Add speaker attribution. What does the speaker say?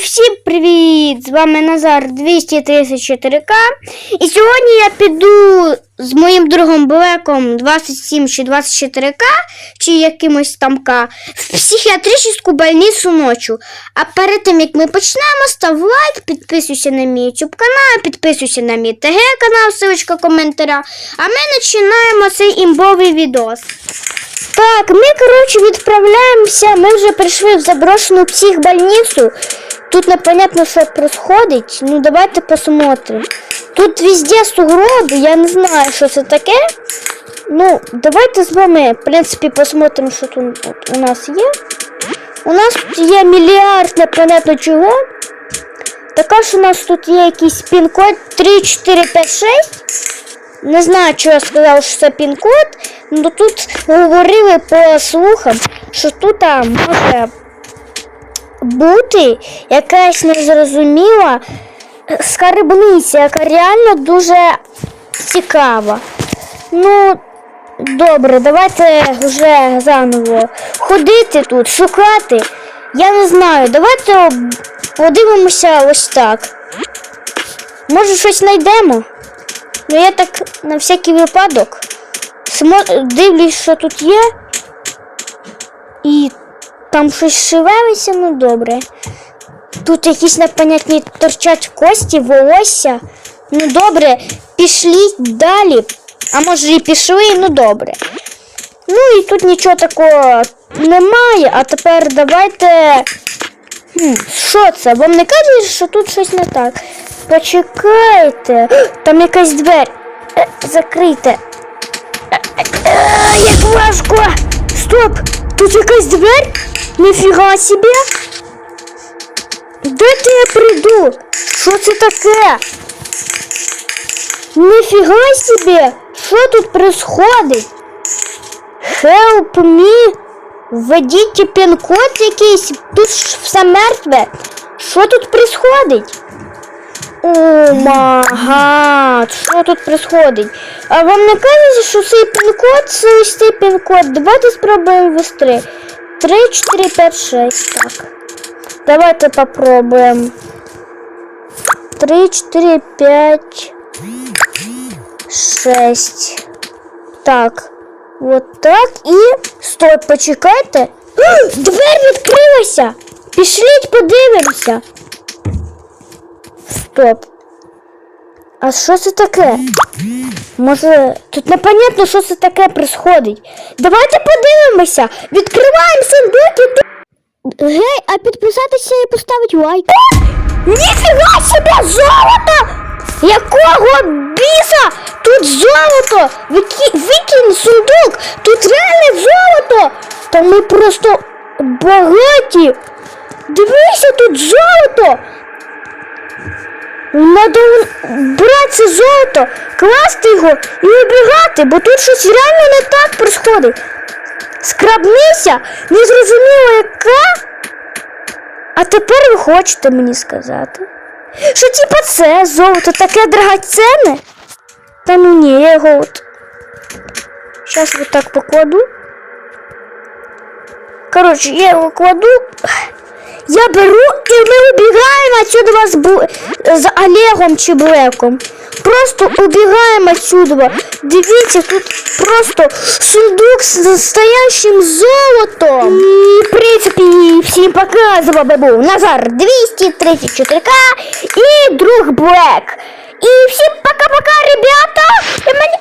Speaker 1: всім привіт! З вами Назар 234К. І сьогодні я піду з моїм другом Блеком 27 чи 24К, чи якимось там К, в психіатричну больницю ночі. А перед тим як ми почнемо, став лайк, підписуйся на мій YouTube канал, підписуйся на мій ТГ канал, ссылочка коментаря. А ми починаємо цей імбовий відос. Так, ми, коротше, відправляємося. Ми вже прийшли в заброшену психбольницю. Тут непонятно, що происходить. Ну, давайте посмотрим. Тут везде сугроби, я не знаю, що це таке. Ну, давайте з вами, в принципі, посмотрим, що тут у нас є. У нас тут є мільярд непонятно чого. Також у нас тут є якийсь пін-код 3456. Не знаю, чого я сказав, що це пін-код, але тут говорили по слухам, що тут а, може бути якась незрозуміла скарбниця, яка реально дуже цікава. Ну, добре, давайте вже заново ходити тут, шукати. Я не знаю, давайте подивимося ось так. Може щось знайдемо? Ну я так на всякий випадок дивлюсь, що тут є. І там щось шевелиться, ну добре. Тут якісь непонятні торчать кості, волосся. Ну добре, пішліть далі. А може і пішли, ну добре. Ну і тут нічого такого немає, а тепер давайте. Хм, що це? Вам не кажуть, що тут щось не так? Почекайте. Там якась двері. Е, Закрийте. Е, е, Як важко! Стоп! Тут якась двері? Ніфіга собі! Дайте я прийду! Що це таке? Ніфіга собі! Що тут происходить? Help me! Введіть пін-код якийсь, тут все мертве. Що тут происходить? О магад, що тут происходить? А вам не кажеться, що цей пін-код, це цей пін-код? Давайте спробуємо ввести. 3, 4, 5, 6. Так. Давайте попробуем. 3, 4, 5, 6. Так. Вот так і. Стоп, почекайте. Двері відкрилася! Пішліть подивимося. Стоп. А що це таке? Може, тут непонятно, що це таке происходить. Давайте подивимося. Відкриваємо сундук і Гей, а підписатися і поставити лайк. Ніфіга себе золото! Якого біса? Тут золото! Вики... Викинь сундук! Тут реальне золото! Та ми просто багаті! Дивися, тут золото! Надо брати золото, класти його і вибігати, бо тут щось реально не так происходить. Скрабнися, незрозуміло яка. А тепер ви хочете мені сказати, що типа це золото таке драгоценне? Та ну ні, я його от. Зараз вот так покладу. Коротше, я його кладу. Я беру і ми убігаємо отсюда з, Бу... з Олегом чи Блеком. Просто убігаємо отсюда. Дивіться, тут просто сундук з настоящим золотом. І, в принципі, всім пока, з вами був Назар 234К і друг Блек. І всім пока-пока, ребята. Мені...